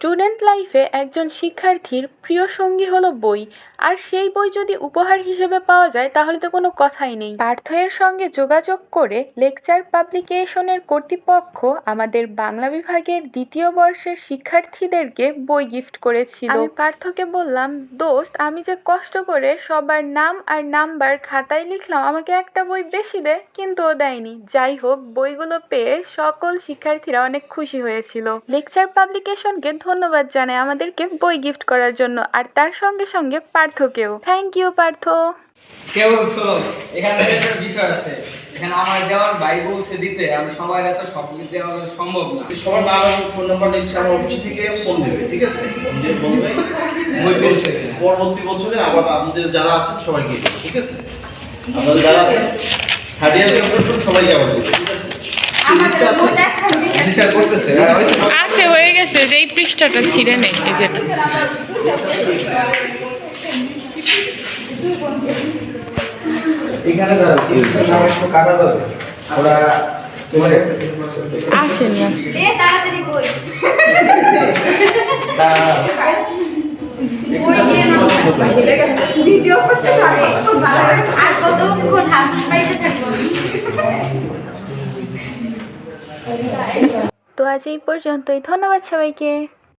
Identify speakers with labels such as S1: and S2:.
S1: Student লাইফে একজন শিক্ষার্থীর প্রিয় সঙ্গী হলো বই। আর সেই বই যদি উপহার হিসেবে পাওয়া যায় তাহলে তো কোনো কথাই নেই। পার্থয়ের সঙ্গে যোগাযোগ করে লেকচার পাবলিকেশনের কর্তৃপক্ষ আমাদের বাংলা বিভাগের দ্বিতীয় বর্ষের শিক্ষার্থীদেরকে বই গিফট করেছিল। আমি পার্থকে বললাম দোস্ত আমি যে কষ্ট করে সবার নাম আর নাম্বার খাতায় লিখলাম আমাকে একটা বই বেশি দে। কিন্তু ও দেয়নি। যাই হোক বইগুলো পেয়ে সকল শিক্ষার্থীরা অনেক খুশি হয়েছিল। লেকচার পাবলিকেশনকে ধন্যবাদ জানাই আমাদেরকে বই গিফট করার জন্য। আর তার সঙ্গে সঙ্গে পার্থকেও। Thank you Partha.
S2: কেউ শোনো এখানে একটা বিষয় আছে। এখানে আমার দেওয়ার ভাই বলছে দিতে। আমি সবাই এত সব দেওয়া সম্ভব না।
S3: সবার নাম এবং ফোন নাম্বার নিচ্ছে আমার অফিস থেকে ফোন দেবে ঠিক আছে? ফোন পরবর্তী বছরে আবার আপনাদের যারা আছেন সবাইকে ঠিক আছে? আপনাদের যারা আছেন থার্ড ইয়ার সবাইকে আবার দেবে ঠিক আছে? আছে
S2: করতেছে।
S4: আছে হয়ে গেছে যে এই পৃষ্ঠাটা ছিঁড়ে নেই এই যেটা আসেনি
S5: ভিডিও করতে পারে আর কতক্ষণ হাত পাইতে থাকব?
S1: আজ এই পর্যন্তই। ধন্যবাদ সবাইকে।